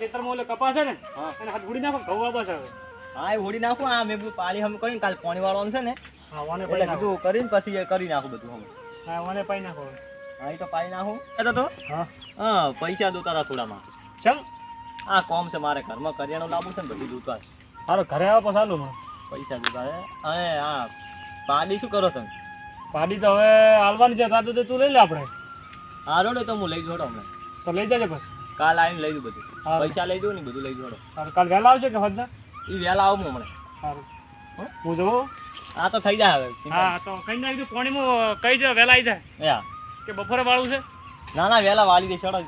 ખેતરમાં ઓલે કપાસ છે ને હા. અને હાથ ઉડી નાખો ઘઉં વાપસ આવે. હા એ હોડી નાખું. આ મેં પાણી હમ કરીને કાલ પાણી વાળો છે ને હા વાને એટલે કીધું કરીને પછી એ કરી નાખું બધું હમ. હા વાને પાઈ નાખો હા તો પાઈ નાખું. એ તો હા. હા પૈસા જોતા હતા થોડામાં. ચમ આ કોમ છે મારે ઘરમાં કરિયાણું લાવવું છે ને બધું જોતા. હારો ઘરે આવો પછી હાલો પૈસા જોતા આ પાડી શું કરો તમે? પાડી તો હવે હાલવાની છે કાં તો તું લઈ લે આપણે. હા રોડે તો હું લઈ જોડો હમણાં. તો લઈ જજે પછી. કાલ આવીને લઈ દઉં બધું. હા. પૈસા લઈ દઉં ને બધું લઈ જોડો સારું કાલ વહેલા આવશે કે ફજના એ વહેલા આવું હમણાં. સારું. હો? જોઉં આ તો થઈ જાય હવે. હા તો કઈ નાખ્યું પોણીમાં કઈ જાય વહેલા આવી જાય. કે બપોરે વાળું છે? ના ના વહેલા વાળી દે ચડો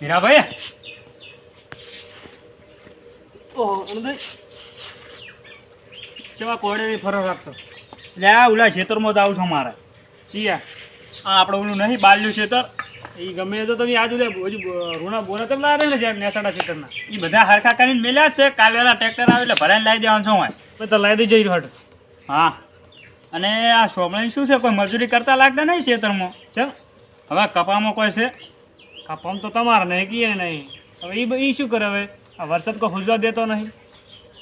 હીરાભાઈ ઓહો અનંતભાઈ ચેવા કોડે ફરો રાખતો? એટલે આ ઓલા ખેતરમાં જ આવું છું મારે. ચિયા આ આપણે ઓલું નહીં બાલ્યું ખેતર. એ ગમે તો તમે આજુ લે હજુ રૂણા બોના તેમ લાવે ને જ્યાં નેસાડા ખેતરના. એ બધા હરખા કરીને મેલ્યા છે. કાલે વેલા ટ્રેક્ટર આવે એટલે ભરાઈને લાવી દેવાનું છું હોય તો લાવી દઈ જઈ હટ. હા. અને આ સોમણી શું છે? કોઈ મજૂરી કરતા લાગતા નહીં ખેતરમાં? છે હવે કપામાં કોઈ છે? કપામાં તો તમારે નહીં કીએ નહીં. હવે એ શું કરે હવે? આ વરસાદ કોઈ હુજવા દેતો નહીં.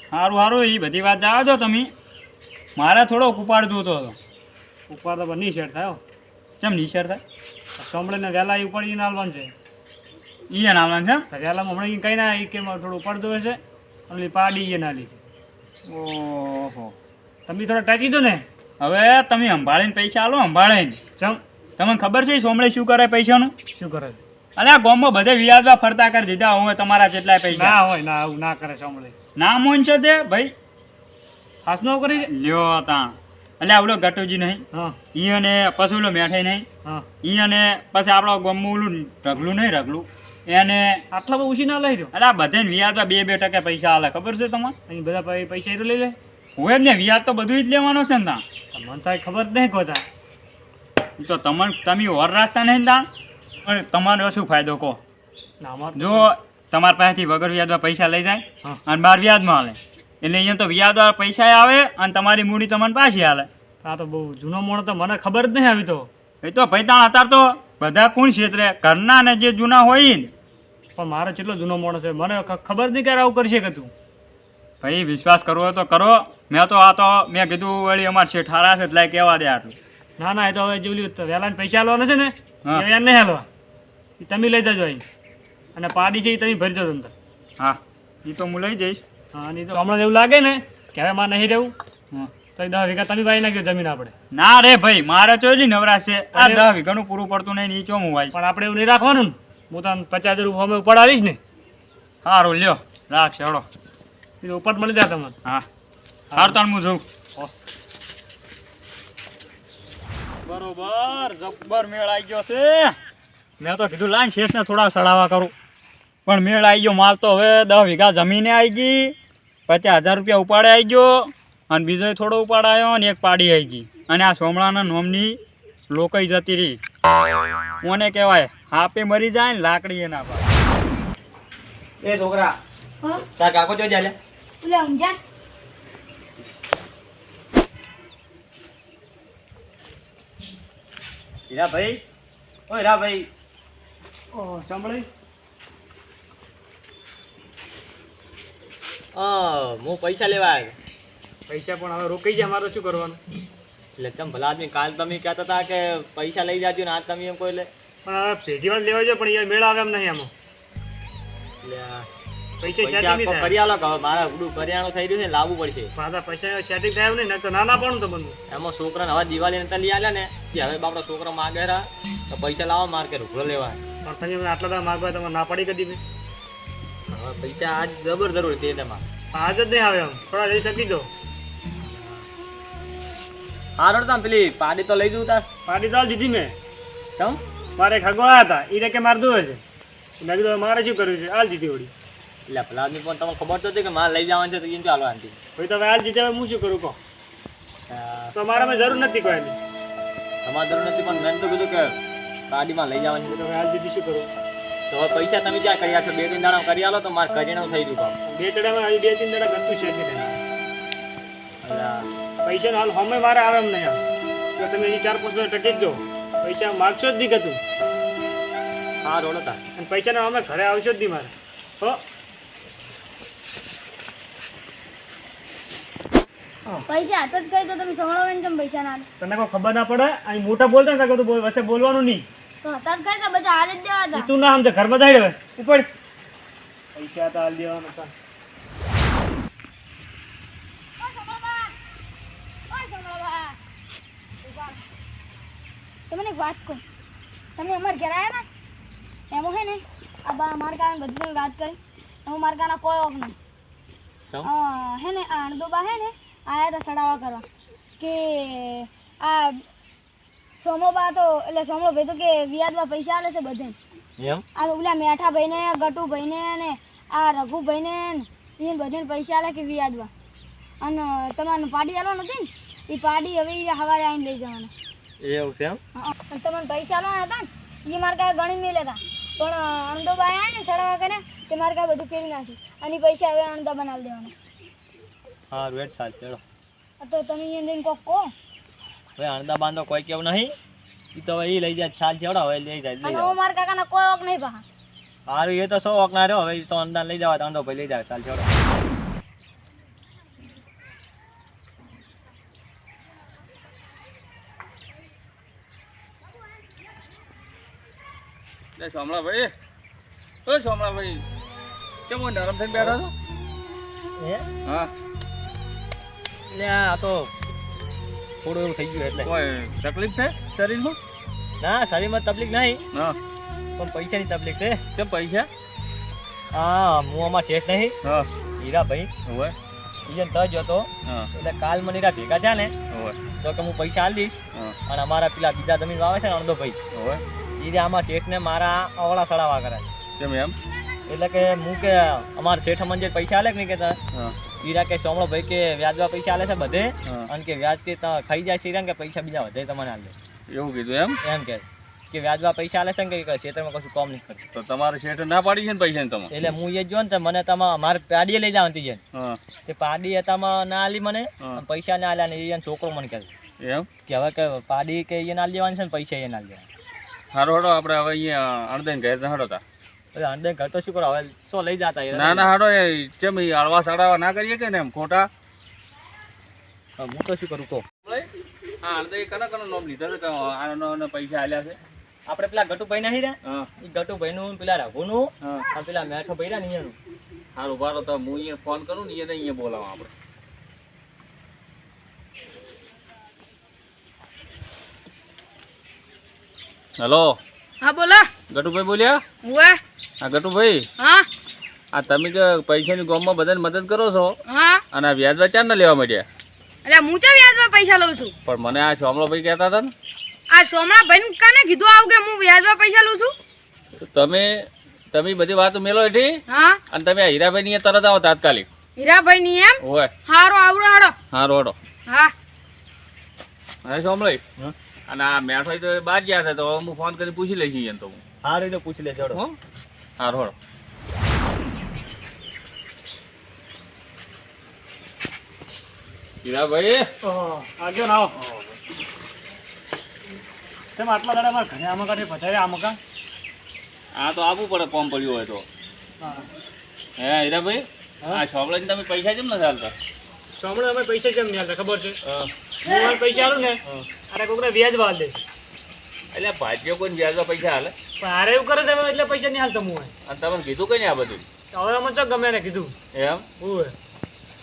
સારું સારું એ બધી વાત જાઓ છો તમે? મારે થોડો ઉપાડ જોતો હતો. ઉપાડ તો નિશેર શેર થાય. કેમ નિશેર થાય? સોમળીને વહેલા એ ઉપાડીને આવવાનું છે. એ નાવવાનું છે તો વહેલામાં હમણાં એ કંઈ ના એ કે થોડું ઉપાડતું હોય છે. અને પાડી એ નાલી છે. ઓહો. તમે થોડા ટાંકી દો ને. હવે તમે સંભાળીને પૈસા આલો સંભાળીને. ચમ. તમને ખબર છે સોમડે શું કરે પૈસાનું? શું કરે છે? અરે આ ગામમાં બધે વ્યાજમાં ફરતા કરી દીધા હું તમારા જેટલા પૈસા. ના હોય ના આવું ના કરે સાંભળે ના મોન છે તે ભાઈ? ખાસ નો કરી લ્યો તાણ. એટલે આવડો ગટુજી નહીં. હા. ઈ અને પછી ઓલો મેઠે નહીં. હા. ઈ અને પછી આપણો ગમવું ઓલું ઢગલું નહીં ઢગલું. એને આટલા બહુ ઉછી ના લઈ રહ્યો? એટલે આ બધે વ્યાજમાં બે બે ટકા પૈસા આલે. ખબર છે તમારે અહીં બધા પૈસા એ તો લઈ લે. હોય જ ને વ્યાજ તો બધું જ લેવાનો છે ને તા તો મને તો ખબર જ નહીં કોતા તો. તમને તમે ઓર રાખતા નહીં તાણ? અને તમારો શું ફાયદો કહો? જો તમારા પાસેથી વગર વ્યાજમાં પૈસા લઈ જાય અને બાર વ્યાજમાં હાલે. એટલે અહીંયા તો વ્યાજ પૈસા આવે અને તમારી મૂડી તમને પાછી હાલે. આ તો બહુ જૂનો મોણો તો મને ખબર જ નહીં આવી તો. એ તો પૈતાણ અત્યારે તો બધા કોણ ક્ષેત્રે? ઘરના ને જે જૂના હોય ને પણ મારો કેટલો જૂનો મોણો છે? મને ખબર નહીં ક્યારે આવું કરશે કે તું. ભાઈ વિશ્વાસ કરવો હોય તો કરો. મેં તો આ તો મેં કીધું વળી અમારે શેઠ હારા છે એટલે કહેવા દે આટલું. ના ના એ તો હવે જેવલી વહેલા પૈસા હાલવાના છે ને હા. નહીં હાલવા એ તમે લઈ જજો અહીં. અને પાડી છે એ તમે ભરી જજો અંદર. હા એ તો હું લઈ જઈશ. હા નહીં તો હમણાં એવું લાગે ને કે હવે મારે નહીં રહેવું હા. તો એ દસ વીઘા તમે વાઈ નાખ્યો જમીન આપણે. ના રે ભાઈ મારે તો એટલી નવરાશ છે. આ દસ વીઘાનું પૂરું પડતું નહીં નીચો હું હોય પણ આપણે એવું નહીં રાખવાનું ને. હું તને પચાસ રૂપિયા અમે ઉપાડાવીશ ને. સારું લ્યો રાખ ચડો એ ઉપાડ મળી જાય તમને. હા. હાર તાણ હું જોઉં. બરોબર જબ્બર મેળ આવી ગયો છે. મેં તો કીધું લાઈન શેષને થોડા સડાવા કરું. પણ મેળ આવી ગયો માલ તો હવે દસ વીઘા જમીને આવી ગઈ. પચાસ હજાર રૂપિયા ઉપાડે આવી ગયો અને બીજો થોડો ઉપાડાયો અને એક પાડી આવી ગઈ. અને આ સોમળાના નોમની લોકઈ જતી રહી. કોને કહેવાય? હાપે મરી જાય ને લાકડી એના પર. એ છોકરા તાર કાકો જો ઊંઝા હીરા ભાઈ ઓ હીરા ભાઈ સાંભળી. હું પૈસા લેવા આવ્યો. પૈસા પણ હવે રોકાઈ જાય મારે શું કરવાનું? એટલે ચમ ભલા આદમી કાલ તમે કહેતા હતા કે પૈસા લઈ જાજો ને આજ તમે એમ કોઈ લે. પણ હવે લેવા જાય પણ એ મેળ આવે એમ નહીં એટલે પૈસા કરી આલો હવે મારા કરિયાણું થઈ રહ્યું છે ને લાવવું પડશે. પાછા પૈસા સેટિંગ થાય નહીં તો નાના પણ તો બનવું એમાં છોકરાને હવે દિવાળી નતા લઈ આલ્યા ને કે હવે બાપડો છોકરો માગે તો પૈસા લાવો માર્કેટ રૂપડો લેવા. પણ તમે મને આટલા બધા માગવા તમે ના પાડી કરી દીધી હવે પૈસા આજ જબર જરૂર છે તેમાં. આજ જ નહીં આવે એમ. થોડા લઈ શકી દો. હારો તમે પેલી પાડી તો લઈ જવું તાર. પાડી તો હાલ દીધી મેં. કેમ? મારે ખગવા હતા એ રે કે મારે દોવે છે. મેં કીધું હવે મારે શું કર્યું છે? હાલ દીધી ઓડી એટલે પેલા આદમી પણ તમને ખબર તો હતી કે મારે લઈ જવાનું છે તો એમ ચાલો આંટી ભાઈ તમે હાલ દીધી હવે હું શું કરું કહો. તો મારામાં જરૂર નથી કોઈ તમારે જરૂર નથી પણ મેં તો કીધું કે ગાડીમાં લઈ જવાની. તો હવે હાલ દીધી શું કરું? તો હવે પૈસા તમે ક્યાં કરી આપશો બે ત્રણ દાડા કરી આલો તો મારે કરિયાણું થઈ ગયું કામ. બે ચડામાં હજી બે ત્રણ દાડા ગમતું છે પૈસા. હાલ હમે મારે આવે એમ નહીં તો તમે હજી ચાર પાંચ ટકી જ દો. પૈસા માગશો જ નહીં કતું હા રોડો તાર. અને પૈસાના અમે ઘરે આવશો જ નહીં મારે. હો? પૈસા હાથ જ કરી તો તમે સંભળાવે કેમ પૈસા ના આલે? તને કોઈ ખબર ના પડે? અહીં મોટા બોલતા ને તો વસે બોલવાનું નહીં. તો હાથ જ કરી તો બધા હાલ જ દેવા હતા. તું ના સમજે ઘર બધા હવે. ઉપર પૈસા તો હાલ દેવાના હતા. તમને એક વાત કહું. તમે અમારા ઘેર આવ્યા ને? એમાં હે ને આ બા મારા કારણે બધી તમે વાત કરી. એમાં મારા કારણે કોઈ ઓફ નહીં. હે ને આ અણદોબા હે ને આયા હતા સડાવા કરવા કે આ સોમો બા તો એટલે સોમો ભાઈ તો કે વ્યાજમાં પૈસા આલે છે બધે. એમ? આ ઓલા મેઠા ભાઈને ગટુ ભાઈને ને આ રઘુ ભાઈને ને એને બધાને પૈસા આલે કે વ્યાજમાં. અને તમારે પાડી આલો નથી ને? એ પાડી હવે ઈ હવારે આવીને લઈ જવાના. એવું છે એમ? અને તમને પૈસા આલવાના હતા ને એ મારે કાંઈ ગણી મેલે હતા પણ અણદોબા આવે ને સડાવા કરે તે મારે કાંઈ બધું ફેરવી નાખ્યું અને પૈસા હવે અણદા બનાવી દેવાના. હા રેટ સાલ ચલો. તો તમે એને જઈને કોક કહો. હવે અણદા બાંધો કોઈ કેવું નહીં. એ તો હવે એ લઈ જાય છાલ ચેવડો હવે લઈ જાય લઈ હું મારા કાકાના કોઈ ઓક નહીં પાહા સારું એ તો સો ઓકના રહ્યો હવે તો અંડા લઈ જવા અંડો ભાઈ લઈ જાય છાલ ચેવડો લે સોમલાભાઈ ઓ સોમલાભાઈ કેમ હું નરમ થઈને બેઠો છો? હે? હા. એટલે આ તો થોડું એવું થઈ ગયું એટલે. કોઈ તકલીફ છે શરીરમાં ના શરીરમાં તકલીફ નહીં. હા. પણ પૈસાની તકલીફ છે. કેમ પૈસા? હા હું આમાં શેઠ નહીં. હા. હીરાભાઈ. હોય ઈજન તજ હતો. હા. એટલે કાલ મને હીરા ભેગા થયા ને તો કે હું પૈસા આલી અને અમારા પેલા બીજા જમીન વાવે છે ને અણદો ભાઈ હોય આમાં શેઠ ને મારા અવળા સડાવા કરે કેમ એમ? એટલે કે હું કે અમારા શેઠ અમને જે પૈસા આલે કે નહીં કેતા હીરા કે સોમળો ભાઈ કે વ્યાજવા પૈસા આલે છે બધે અને કે વ્યાજ કે ખાઈ જાય છે કે પૈસા બીજા વધે તમને આલે. એવું કીધું એમ? એમ કે કે વ્યાજવા પૈસા આલે છે ને કે ક્ષેત્રમાં કશું કામ નહીં કરતું તો તમારે શેઠે ના પાડી છે ને પૈસા તમે એટલે હું એ જો ને મને તમે મારે પાડીએ લઈ જવાની છે તે પાડી હતામાં ના આલી મને પૈસા ના આલ્યા ને એ છોકરો મને કહે એમ? કે હવે કે પાડી કે એ ના લેવાની છે ને પૈસા એ ના લેવાના હારો હડો આપણે હવે અહીંયા અણદાઈને ઘેર હડો તા. એટલે અંદર ઘર તો શું કરો? હવે શું લઈ જતા ના ના હાડો એ કેમ હળવા સડાવા ના કરીએ કે ને એમ? ખોટા? હું તો શું કરું કહો. હા અણદાઈ કના કનો નોમ લીધો છે આનો આનો પૈસા આલ્યા છે. આપણે પેલા ગટુભાઈ નહીં રહ્યા? હા. એ ગટુભાઈનું પેલા રઘુનું હા. અને પેલા મેઠો ભાઈ રહ્યા ને તો હું અહીંયા ફોન કરું ને એને અહીંયા બોલાવા આપણે. હેલો. હા બોલા. ગટુભાઈ બોલ્યા? ઉવે. હા ગટુભાઈ હા? આ તમે કે પૈસાની ગોમમાં બધાને મદદ કરો છો હા. અને આ વ્યાજ ચાર ના લેવા માંડ્યા? એટલે હું તો વ્યાજમાં પૈસા લઉં છું. પણ મને આ સોમલો ભાઈ કહેતા હતા ને. આ સોમળા ભાઈ કાને કીધું આવું કે હું વ્યાજમાં પૈસા લઉં છું? તમે તમે બધી વાતો મેલો એઠી હા. અને તમે આ હીરાભાઈ ની તરત આવો તાત્કાલિક. હીરાભાઈ ની એમ? હોય. હારો આવડો હાડો. હારો હારો હા. હા સોમળાઈ હા. અને આ મેઠો તો બહાર ગયા છે તો હવે હું ફોન કરી પૂછી લઈશ તો હું. હા રીતે પૂછી લે જોડો હો? હા રોડો હીરાભાઈ આગળ આવો. તેમ આટલા દાડા મારા ઘરે આમાં કાઢી પધારે આ મકાન આ તો આપવું પડે ફોર્મ પડ્યું હોય તો. હા. હે હીરાભાઈ? આ સોમલાજી તમે પૈસા કેમ નથી હાલતા? સાંભળો અમે પૈસા કેમ નહીં હાલતા ખબર છે? હું. મારે પૈસા આલું ને. અરે કોકને વ્યાજ વાળ દે. એટલે ભાજ્યો કોઈ વ્યાજમાં પૈસા હાલે? હારે એવું કરે છે એટલે પૈસા નહીં હાલતા હું અને તમે કીધું કઈ આ બધું? હવે અમે ચો ગમે ને કીધું. એમ? હું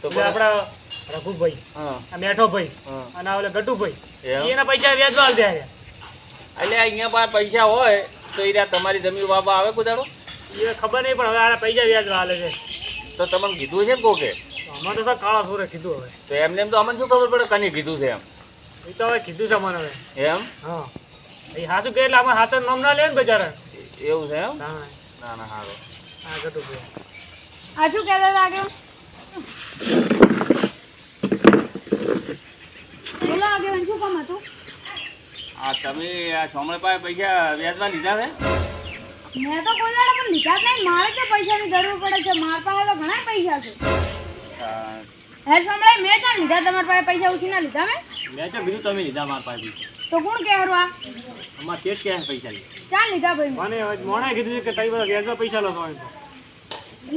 તો આપડા આપણા રઘુભાઈ હા. આ મેઠો ભાઈ હા. અને આ ઓલા ગટુભાઈ એના પૈસા વ્યાજ વાળ દે. એટલે અહીંયા પાસે પૈસા હોય તો એ તમારી જમીન બાબા આવે કુદાડો એ ખબર નહીં પણ હવે આ પૈસા વ્યાજ વાળે છે. તો તમને કીધું છે ને કોકે? અમારે તો કાળા સોરે કીધું હવે. તો એમને એમ તો અમને શું ખબર પડે કની કીધું છે એમ? એ તો હવે કીધું છે મને હવે. એમ? હા. એ હાસુ કે એટલે આમાં હાથે નામ ના લે ને બજારે? એવું છે એમ? હા ના. ના હારો. આ ગટુભાઈ આ શું કહેતા હતા આગળ બોલો આગળ શું કામ હતું? આ તમે આ સોમણે પાસે પૈસા વ્યાજમાં લીધા છે? મેં તો કોઈ દાડો પણ લીધા જ નહીં. મારે તો પૈસાની જરૂર પડે છે. મારા પાસે તો ઘણા પૈસા છે. હે. સોમણે મેં તો લીધા? તમારા પાસે પૈસા ઉછીના લીધા મેં? મેં તો બીજું તમે લીધા મારા પાસે તો કોણ કહેરું આ? અમારે કેટ કે પૈસા લે ક્યાં લીધા ભાઈ? મને મોણે કીધું કે તારી બધા વ્યાજમાં પૈસા લો તો.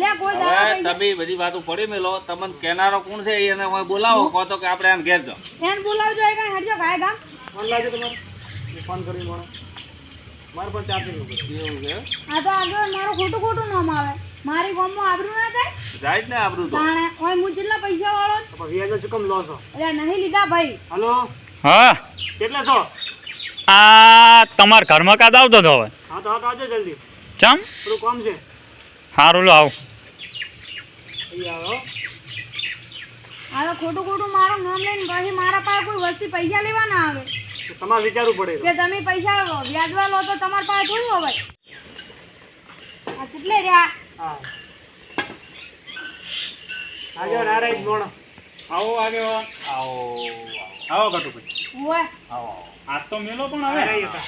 લે કોઈ દાડો પૈસા તમે બધી વાતો પડી મેલો તમને કેનારો કોણ છે એને હું બોલાવો કહો તો કે આપણે આને ઘેર જો એને બોલાવજો એ કાઈ હટજો ગાય ગામ. ફોન લાવજો તમારે. ફોન કરી મોણે માર પર ચાર્જિંગનું એવું છે? આ તો આગળ મારું ખોટું ખોટું નામ આવે. મારી ગામમાં આબરૂ ના થાય? જાય જ ને આબરૂ તો. તાણે. ઓય હું જેટલા પૈસા વાળો તો પણ ચુકમ લો છો? અરે નહીં લીધા ભાઈ. હલો? હા? કેટલા છો? આ તમારા ઘરમાં કાદ આવતો હતો હવે હા તો હા તો આવજો જલ્દી. ચમ? થોડું કામ છે. સારું લો આવ. આ ખોટું ખોટું મારું નામ લઈને પછી મારા પાસે કોઈ વસ્તી પૈસા લેવા ના આવે. તો તમારે વિચારવું પડે કે તમે પૈસા વ્યાજવા લો તો તમારા પાસે થોડું હવે આ કેટલે રહ્યા? હા. આજે નારાયણ ગોણ આવો આગે આવો. આવો આવો. કટુભાઈ ઓય આવો આજ તો મેલો પણ હવે. હતા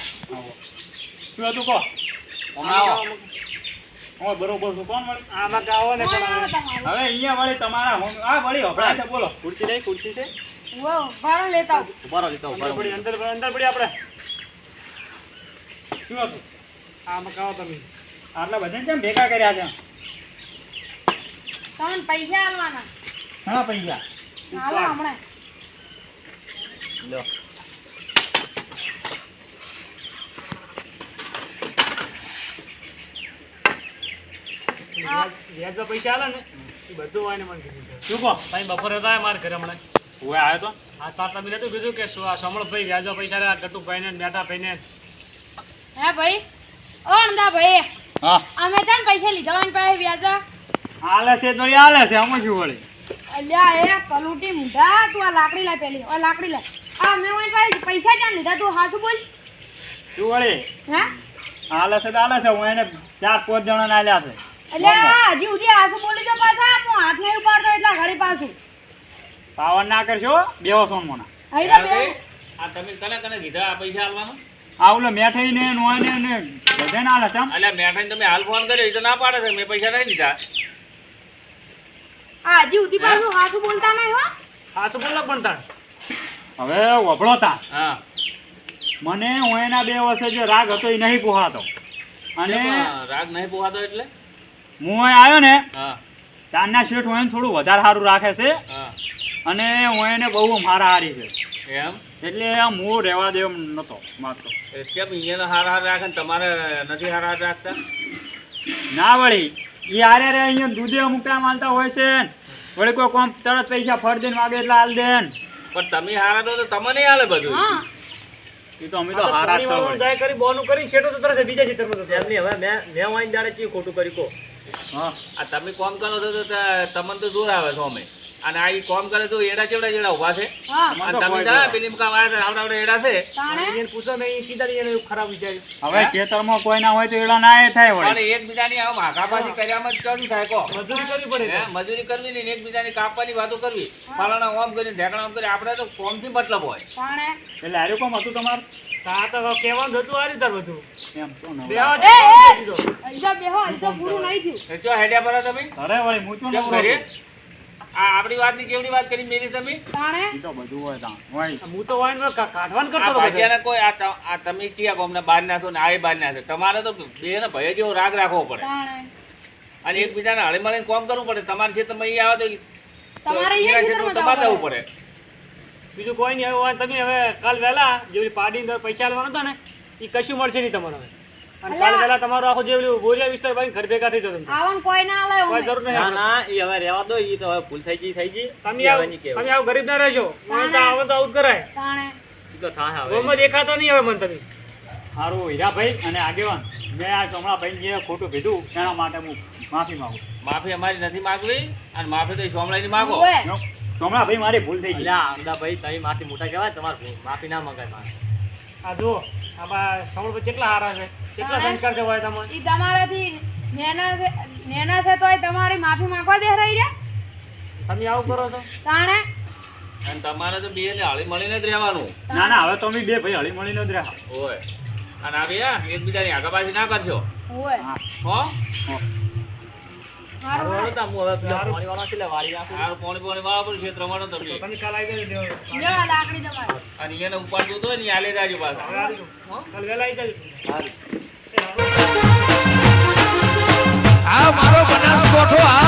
શું હતું કહો? હમણાં બરોબર છું. કોણ વળી? આમાં ને પણ હવે. અહીંયા વળી તમારા આ વળી છે બોલો. ખુરશી નહીં ખુરશી છે. બારો લેતા આવો. લેતા રહો પડી અંદર અંદર પડી આપણે. શું હતું? આમાં કાવો તમે. આટલા બધા કેમ ભેગા કર્યા છે? તમને પૈસા આલવાના. હા પૈસા? હાલો હમણાં. લો. વ્યાજ- પૈસા આલે ને એ બધું વાયને મને કીધું શું કહો? ભાઈ બપોરે હતા મારા ઘરે હમણાં. હું આવ્યો તો? હા તાર તમે નતું કીધું કે સમળભાઈ વ્યાજો પૈસા રહ્યા ને બેટાભાઈ ને. હે ભાઈ? ઓ અંદા ભાઈ હા. અમે તને પૈસા લીધા હોય પાસે વ્યાજા આલે છે તો આલે છે આમાં શું વળી? અલ્યા એ કલુટી મુઢા તું આ લાકડી લાય પેલી આ લાકડી લાય આ મેં ઓય પાસે પૈસા ક્યાં લીધા? તું હાસુ બોલ. શું વળી? હે? આલે છે તો આલે છે હું એને ચાર પાંચ જણા આલ્યા છે. અલ્યા હજી સુધી આસુ બોલી જો પાછા? હું હાથ નહીં ઉપાડતો એટલે ઘડી પાછું. પાવર ના કરશો બેવો સોન મોના અહીં તો બે આ તમે તને તને કીધા આ પૈસા આલવાનો? આવલો મેઠાઈ ને નોય ને બધે ના આલે તમ એટલે મેઠાઈ તમે હાલ ફોન કર્યો એ તો ના પાડે છે મેં પૈસા નહીં લીધા. આ હજી ઉધી પાછું હાસુ બોલતા નહીં હો. હા શું બોલો પણ તા હવે વભળો તા હા. મને હું એના બે વર્ષે જે રાગ હતો એ નહીં પોહાતો. અને રાગ નહીં પોહાતો એટલે? હું અહીં આવ્યો ને હા. તારના શેઠ હું થોડું વધારે સારું રાખે છે અને હું એને બહુ મારા હારી છે. એમ? એટલે આમ હું રહેવા દેવ નતો માગતો કેમ અહીંયા હાર હાર રાખે ને તમારે નથી હાર હાર રાખતા? ના વળી એ આરે રે અહીંયા દૂધે અમુક ટાઈમ આલતા હોય છે ને. વળી કોઈ કોમ તરત પૈસા ફળ દેન માગે એટલે હાલ દેન પણ તમે હારા દો તો તમને નહીં હાલે બધું એ તો અમે તો હારા જ છો જાય કરી બોનું કરી છેટો તો તરત બીજા ચિત્રમાં રહે. એમની હવે મેં મેં વાઈન દાડે ચી ખોટું કરી કો હા. આ તમે કોમ કરો છો તો તમને તો દૂર આવે છો અમે અને આ કોમ કરે તો એડા ચેવડા જેડા ઊભા છે? અને તમે કોઈ જા પેલી મુકા આવડા આવડા એડા છે? એને પૂછો ને એ સીધા એને ખરાબ વિચાર્યું. હવે ખેતરમાં કોઈ ના હોય તો એડા ના એ થાય પણ વળી એકબીજાની આમ હાકાબાજી કર્યામાં જ ચોથી થાય કો મજૂરી કરવી પડે મજૂરી કરવી ને એકબીજાની કાપવાની વાતો કરવી. ફલાણા ઓમ કરીને ઢેકણા ઓમ કરી આપણે તો કોમથી મતલબ હોય. એટલે આર્યું કોમ હતું તમારું? હા તો કહેવાનું હતું આ રીતે બધું. એમ તો ન બે એ એ દીધો. અહીં તો બેહો અહીં પૂરું નહીં થયું. એ ચો હેડ્યા પર તમે? ઘરે વળી હું તો કેમ નવરો? આ આપણી વાતની કેવડી વાત કરી મેરી તમે? તાણે? ઈ તો બધું હોય તાણ હોય. હું તો વાઈન કાઢવાનું કરતો હતો બધે. કોઈ આ આ તમે કયા ગામના બહાર નાખો ને આ બહાર નાખો? તમારે તો બે ને ભય જેવો રાગ રાખવો પડે. તાણે. અને એકબીજાને હળી મળીને કોમ કરવું પડે. તમારે છે તમે અહીં આવે તો તમારે તમારે જવું પડે. બીજું કોઈ નહીં. હવે તમે હવે કાલ વહેલા જે પાર્ટી અંદર પૈસા આલવાનો હતો ને એ કશું મળશે નહીં તમારે હવે. અને કાલ વહેલા તમારો આખો જે પેલું બોરિયા વિસ્તાર ભાઈ ઘર ભેગા થઈ જતો આવન કોઈ ના આલે કોઈ જરૂર નહીં ના ના એ હવે રહેવા દો એ તો હવે ભૂલ થઈ ગઈ થઈ ગઈ. તમે આવ હવે નહીં કહેવાય. તમે આવ ગરીબ ના રહેશો મને તો આવો તો આવું કરાય. તાણે. ઈ તો થાય હવે. ગોમાં દેખાતો નહીં હવે મને તમે. સારું હીરાભાઈ અને આગેવાન. મેં આ કમળાભાઈ જે ખોટું કીધું એના માટે હું માફી માંગુ માફી અમારી નથી માગવી અને માફી તો સોમલાઈની માગો. ચોમડા ભાઈ મારી ભૂલ થઈ ગઈ. અમદા ભાઈ તમે માથી મોટા કહેવાય તમારે માફી ના મંગાય મારે. આ જો સોળ સમળ કેટલા હારા છે કેટલા સંસ્કાર છે હોય તમને? ઈ તમારાથી નેના નેના છે તોય તમારી માફી માંગવા દે રહી રે તમે આવું કરો છો? તાણે? અને તમારે તો બે ને હળી મળીને જ રહેવાનું. ના ના હવે તમે બે ભાઈ હળી મળીને જ રહેવા ઓય. અને આ બે એકબીજાની આગાબાજી ના કરશો. ઓય. હો. ઉપાડતો હતો ને આલે જાજો પાછા મારો બનાસ કોઠો આ